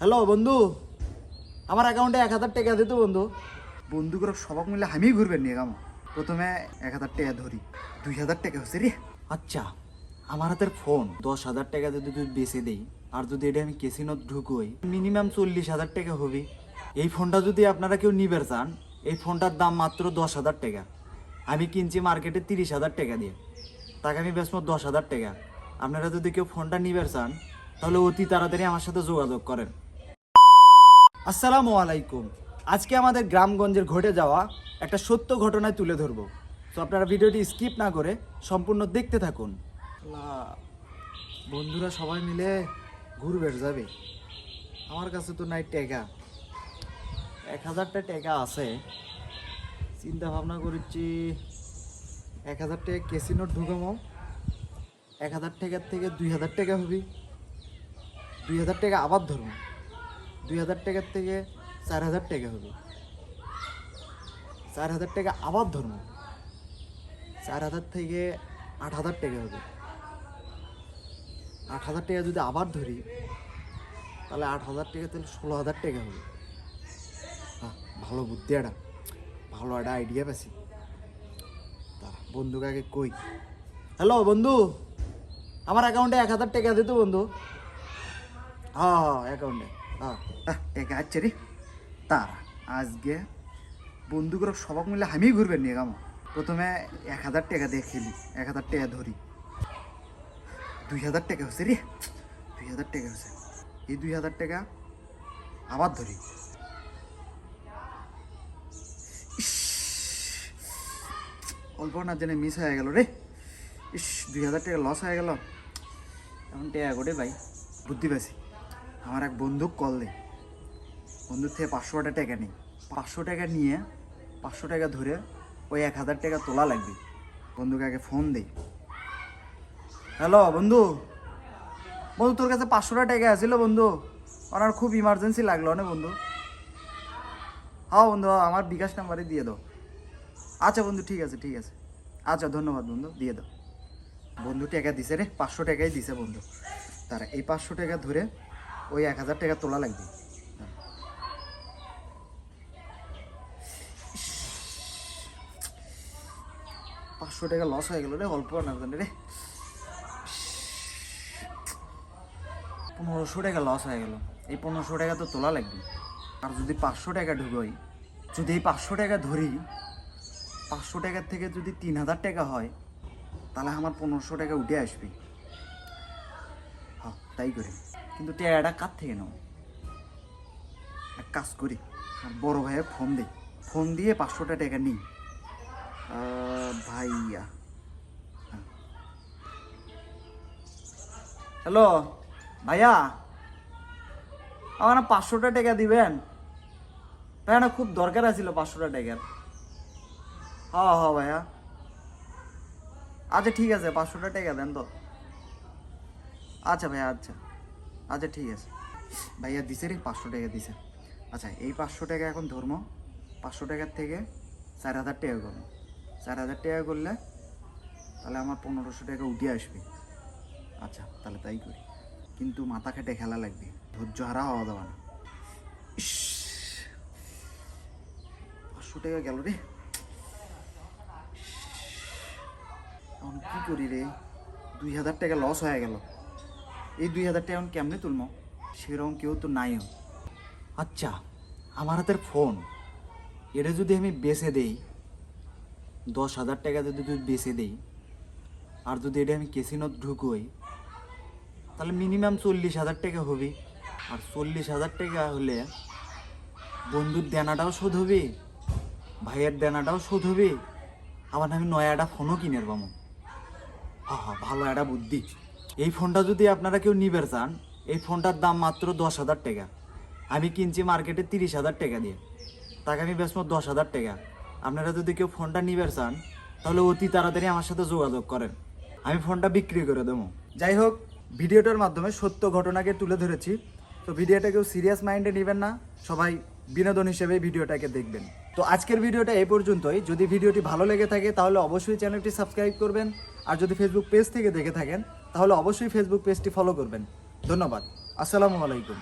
Hello বন্ধু আমার অ্যাকাউন্টে এক হাজার টাকা দিত বন্ধু। বন্ধুগুলো সবাক মিলে আমি ঘুরবেন নিয়ে গাম। প্রথমে এক হাজার টাকা ধরি। দুই হাজার টাকা হচ্ছে রে। আচ্ছা আমার হাতের ফোন দশ হাজার টাকা যদি তুই বেচে দেই আর যদি এটা আমি কেসিনত ঢুকোই মিনিমাম চল্লিশ হাজার টাকা হবে। এই ফোনটা যদি আপনারা কেউ নিবের চান এই ফোনটার দাম মাত্র দশ হাজার টাকা। আমি কিনছি মার্কেটে তিরিশ হাজার টাকা দিয়ে। তাকে আমি বেচবো দশ হাজার টাকা। আপনারা যদি কেউ ফোনটা নিবের চান তাহলে অতি তাড়াতাড়ি আমার সাথে যোগাযোগ করেন। আসসালামু আলাইকুম। আজকে আমাদের গ্রামগঞ্জের ঘটে যাওয়া একটা সত্য ঘটনায় তুলে ধরবো। তো আপনারা ভিডিওটি স্কিপ না করে সম্পূর্ণ দেখতে থাকুন। বন্ধুরা সবাই মিলে ঘুরবে যাবে। আমার কাছে তো নাই টেকা। এক হাজারটা টাকা আছে। চিন্তা ভাবনা করছি, এক হাজার টাকা কেসিনোর ঢুকামো এক হাজার টাকার থেকে দুই হাজার টাকা হবে। দুই হাজার টাকা আবার ধরবো। দুই হাজার টাকার থেকে চার হাজার টাকা হবে। চার হাজার টাকা আবার ধরবো চার হাজার থেকে আট হাজার টাকা হবে। আট হাজার টাকা যদি আবার ধরি তাহলে আট হাজার টাকা তাহলে ষোলো হাজার টাকা হবে। বাহ, ভালো বুদ্ধি একটা ভালো একটা আইডিয়া পেয়েছি তারা বন্ধুকে আগে কই? হ্যালো বন্ধু। আমার অ্যাকাউন্টে এক হাজার টাকা দিত বন্ধু? হ্যাঁ হ্যাঁ অ্যাকাউন্টে টাকা আছে রে। তার, আজকে বন্ধুগুলো সবাক মিলে আমি ঘুরবেন নিয়ে গাম। প্রথমে এক হাজার টাকা দিয়ে খেলি, এক হাজার টাকা ধরি। দুই হাজার টাকা হচ্ছে রে, দুই হাজার টাকা হচ্ছে এই দুই হাজার টাকা আবার ধরি। অল্প না জেনে মিস হয়ে গেল রে। ইস, দুই হাজার টাকা লস হয়ে গেল। এখন টাকা করে ভাই, বুদ্ধি পেয়েছি আমার এক বন্ধুক কল দে বন্ধুর থেকে পাঁচশো টাকা নেই। পাঁচশো টাকা নিয়ে পাঁচশো টাকা ধরে ওই এক হাজার টাকা তোলা লাগবে। বন্ধুকে আগে ফোন দেই। হ্যালো বন্ধু। বন্ধু, তোর কাছে পাঁচশো টাকা আছিল বন্ধু। ওনার খুব ইমার্জেন্সি লাগল না বন্ধু? হ্যাঁ বন্ধু, আমার বিকাশ নাম্বারে দিয়ে দাও। আচ্ছা বন্ধু, ঠিক আছে ঠিক আছে। আচ্ছা ধন্যবাদ বন্ধু, দিয়ে দাও। বন্ধু টাকা দিছে রে, পাঁচশো টাকাই দিছে বন্ধু। তারা এই পাঁচশো টাকা ধরে ওই এক হাজার টাকা তোলা লাগবে। পাঁচশো টাকা লস হয়ে গেল রে, অল্প না রে। পনেরোশো টাকা লস হয়ে গেল। এই পনেরোশো টাকা তো তোলা লাগবে। আর যদি পাঁচশো টাকা ঢুকোই, যদি এই পাঁচশো টাকা ধরি, পাঁচশো টাকার থেকে যদি তিন হাজার টাকা হয়, তাহলে আমার পনেরোশো টাকা উঠে আসবে। হ্যাঁ তাই করি। কিন্তু টাকাটা কার থেকে নাও এক কাজ করি, আর বড় ভাইয়ের ফোন দিই। ফোন দিয়ে পাঁচশোটা টাকা নিই। ভাইয়া। হ্যালো, ভাইয়া? আমার পাঁচশোটা টাকা দিবেন? ভাইয়া না খুব দরকার আছিল পাঁচশোটা টাকার। হ্যাঁ হ ভাইয়া। আচ্ছা ঠিক আছে, পাঁচশোটা টাকা দেন তো। আচ্ছা ভাইয়া আচ্ছা। আচ্ছা ঠিক আছে। ভাইয়া দিছে রে, পাঁচশো টাকা দিছে। আচ্ছা এই পাঁচশো টাকা এখন ধর্ম। পাঁচশো টাকার থেকে চার হাজার টাকা করব চার হাজার টাকা করলে তাহলে আমার পনেরোশো টাকা উঠে আসবে। আচ্ছা তাহলে তাই করি। কিন্তু মাথা খেটে খেলা লাগবে। ধৈর্য হারা হওয়া দেওয়া না। পাঁচশো টাকা গেল রে। এখন কী করি রে? দুই হাজার টাকা লস হয়ে গেল। এই দুই হাজার টাকা কেমনে তুলবো সেরকম কেউ তো নাইও আচ্ছা আমার হাতের ফোন। এটা যদি আমি বেচে দেই, দশ হাজার টাকা যদি তুই বেচে দেই, আর যদি এটা আমি কেসিনত ঢুকোই, তাহলে মিনিমাম চল্লিশ হাজার টাকা হবে। আর চল্লিশ হাজার টাকা হলে বন্ধুর দেনাটাও শোধ হবে, ভাইয়ের দেনাটাও শোধ হবে। আবার আমি নয়া একটা ফোনও কিনে পাবো হা হা, ভালো একটা বুদ্ধি। এই ফোনটা যদি আপনারা কেউ নিবের চান, এই ফোনটার দাম মাত্র দশ হাজার টাকা। আমি কিনছি মার্কেটে তিরিশ হাজার টাকা দিয়ে। তাকে আমি বেচবো দশ হাজার টাকা। আপনারা যদি কেউ ফোনটা নিবের চান, তাহলে অতি তাড়াতাড়ি আমার সাথে যোগাযোগ করেন। আমি ফোনটা বিক্রি করে দেবো। যাই হোক, ভিডিওটার মাধ্যমে সত্য ঘটনাকে তুলে ধরেছি। তো ভিডিওটা কেউ সিরিয়াস মাইন্ডে নেবেন না। সবাই বিনোদন হিসেবে ভিডিওটাকে দেখবেন। তো আজকের ভিডিওটা এই পর্যন্তই। যদি ভিডিওটি ভালো লেগে থাকে, তাহলে অবশ্যই চ্যানেলটি সাবস্ক্রাইব করবেন। আর যদি ফেসবুক পেজ থেকে দেখে থাকেন তাহলে অবশ্যই ফেসবুক পেজটি ফলো করবেন। ধন্যবাদ। আসসালামু আলাইকুম।